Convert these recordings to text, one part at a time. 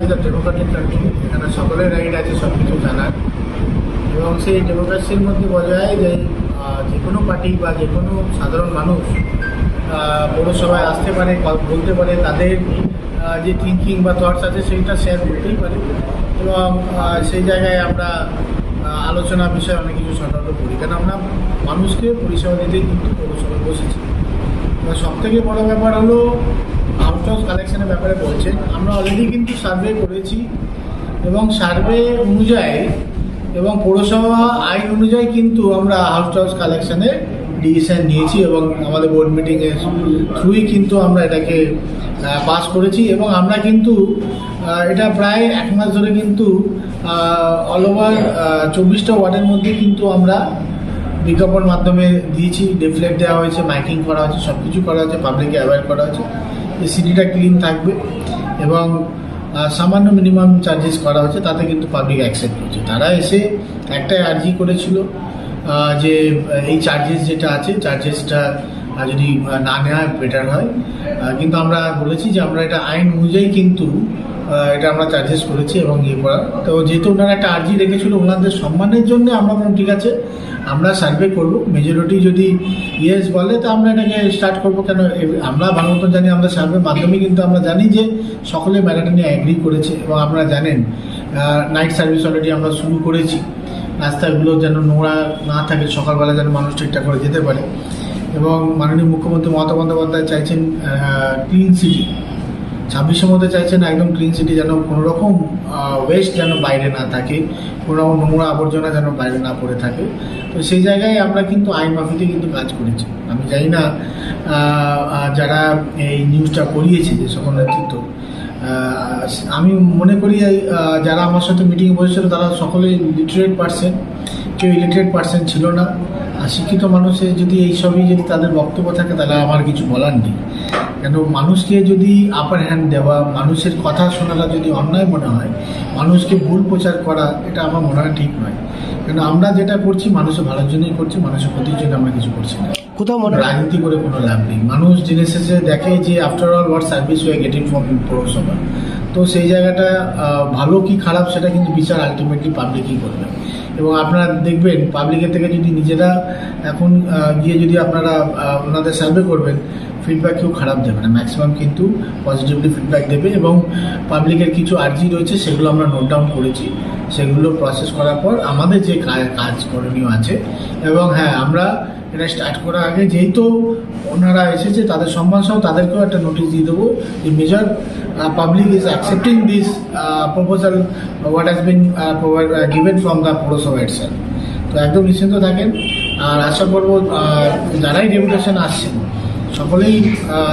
Democratic country এখানে সকলের right আছে সব কিছু জানার। এবং সেই ডেমোক্রেসির মধ্যে বলা যায় যে যে কোনো পার্টি বা যে কোনো সাধারণ মানুষ পৌরসভায় আসতে পারে বলতে পারে, তাদের যে থিঙ্কিং বা থটস আছে, সেইটা শেয়ার করতেই পারে। এবং সেই জায়গায় আমরা আলোচনা বিষয়ে অনেক কিছু সতর্ক করি। কারণ আমরা মানুষকে পরিষেবা দিতেই কিন্তু পৌরসভায় বসেছি। এবার সব থেকে বড় ব্যাপার হলো আউট হাউস কালেকশনের ব্যাপারে বলছেন আমরা অলরেডি কিন্তু সার্ভে করেছি এবং সার্ভে অনুযায়ী এবং পৌরসভা আইন অনুযায়ী কিন্তু আমরা হাউস হাউস কালেকশনে ডিসিশন নিয়েছি এবং আমাদের বোর্ড মিটিংয়ের থ্রুই কিন্তু আমরা এটাকে পাস করেছি এবং আমরা কিন্তু এটা প্রায় এক মাস ধরে কিন্তু অল ওভার চব্বিশটা ওয়ার্ডের মধ্যে কিন্তু আমরা বিজ্ঞাপন মাধ্যমে দিয়েছি ডিফ্লেট দেওয়া হয়েছে, মাইকিং করা হয়েছে সব কিছু করা হয়েছে পাবলিককে অ্যাওয়ার করা হয়েছে। যে সিটিটা ক্লিন থাকবে এবং সামান্য মিনিমাম চার্জেস করা হচ্ছে তাতে কিন্তু পাবলিক অ্যাকসেপ্ট করছে। তারা এসে একটাই আর্জি করেছিল যে, এই চার্জেস যেটা আছে চার্জেসটা যদি না নেওয়া বেটার হয়। কিন্তু আমরা বলেছি যে আমরা এটা আইন অনুযায়ী কিন্তু এটা আমরা চার্জেস করেছি এবং ইয়ে করা। তো যেহেতু ওনারা একটা আর্জি রেখেছিল ওনাদের সম্মানের জন্য, আমরা বললাম, ঠিক আছে, আমরা সার্ভে করব। মেজরিটি যদি ইয়েস বলে, তো আমরা এটাকে স্টার্ট করব। কেন আমরা ভালো মতন জানি, আমরা সার্ভের মাধ্যমে কিন্তু আমরা জানি যে সকলে ম্যাটারটা নিয়ে অ্যাগ্রি করেছে এবং আপনারা জানেন নাইট সার্ভিস অলরেডি আমরা শুরু করেছি। রাস্তাগুলো যেন নোংরা না থাকে, সকালবেলা যেন মানুষ ঠিকঠাক করে যেতে পারে। এবং মাননীয় মুখ্যমন্ত্রী মমতা বন্দ্যোপাধ্যায় চাইছেন ক্লিন সিটি ছাব্বিশের মধ্যে চাইছেন একদম ক্লিন সিটি যেন কোনো রকম ওয়েস্ট যেন বাইরে না থাকে কোনো রকম নোংরা আবর্জনা যেন বাইরে না পড়ে থাকে। তো সেই জায়গায় আমরা কিন্তু আইন মাফিতে কিন্তু কাজ করেছি। আমি জানি না যারা এই নিউজটা করিয়েছে যে সকল নেতৃত্ব আমি মনে করি যারা আমার সাথে মিটিংয়ে বসেছিল, তারা সকলেই লিটারেট পার্সন কেউ ইলিটারেট পার্সন ছিল না। শিক্ষিত মানুষের যদি এইসবই যদি তাদের বক্তব্য থাকে তাহলে আমার কিছু বলার নেই। কেন মানুষকে যদি আপার হ্যান্ড দেওয়া মানুষের কথা শোনাটা যদি অন্যায় মনে হয় মানুষকে ভুল প্রচার করা এটা আমার মনে হয় ঠিক নয়। কেন আমরা যেটা করছি মানুষের ভালোর জন্যই করছি মানুষের ক্ষতির জন্য আমরা কিছু করছি না। কোথাও মনে রাজনীতি করে কোনো লাভ নেই। মানুষ দিন শেষে দেখে যে after all what service we getting from পৌরসভা তো সেই জায়গাটা ভালো কি খারাপ সেটা কিন্তু বিচার আলটিমেটলি পাবলিকই করবে। এবং আপনারা দেখবেন পাবলিকের থেকে যদি নিজেরা এখন গিয়ে যদি আপনারা ওনাদের সার্ভে করবেন ফিডব্যাক কেউ খারাপ দেবে না। ম্যাক্সিমাম কিন্তু পজিটিভলি ফিডব্যাক দেবে এবং পাবলিকের কিছু আর্জি রয়েছে, সেগুলো আমরা নোট ডাউন করেছি। সেগুলো প্রসেস করার পর আমাদের যে কাজ করণীয় আছে, এবং হ্যাঁ আমরা এটা স্টার্ট করার আগে যেহেতু ওনারা এসেছে, তাদের সম্মান সহ তাদেরকেও একটা নোটিশ দিয়ে দেবো যে major public is accepting this proposal what has been given from the পৌরসভা ইটসেলফ তো একদম নিশ্চিন্ত থাকেন। আর আশা করব যারাই ডেপুটেশন আসছেন, সকলেই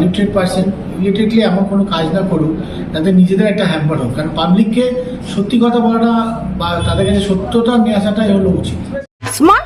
লিটারেট পার্সন লিটারেটলি এমন কোনো কাজ না করুক তাদের নিজেদের একটা হ্যাম্পার হোক। কারণ পাবলিককে সত্যি কথা বলাটা বা তাদের কাছে সত্যতা নিয়ে আসাটাই হলো উচিত। স্মার্ট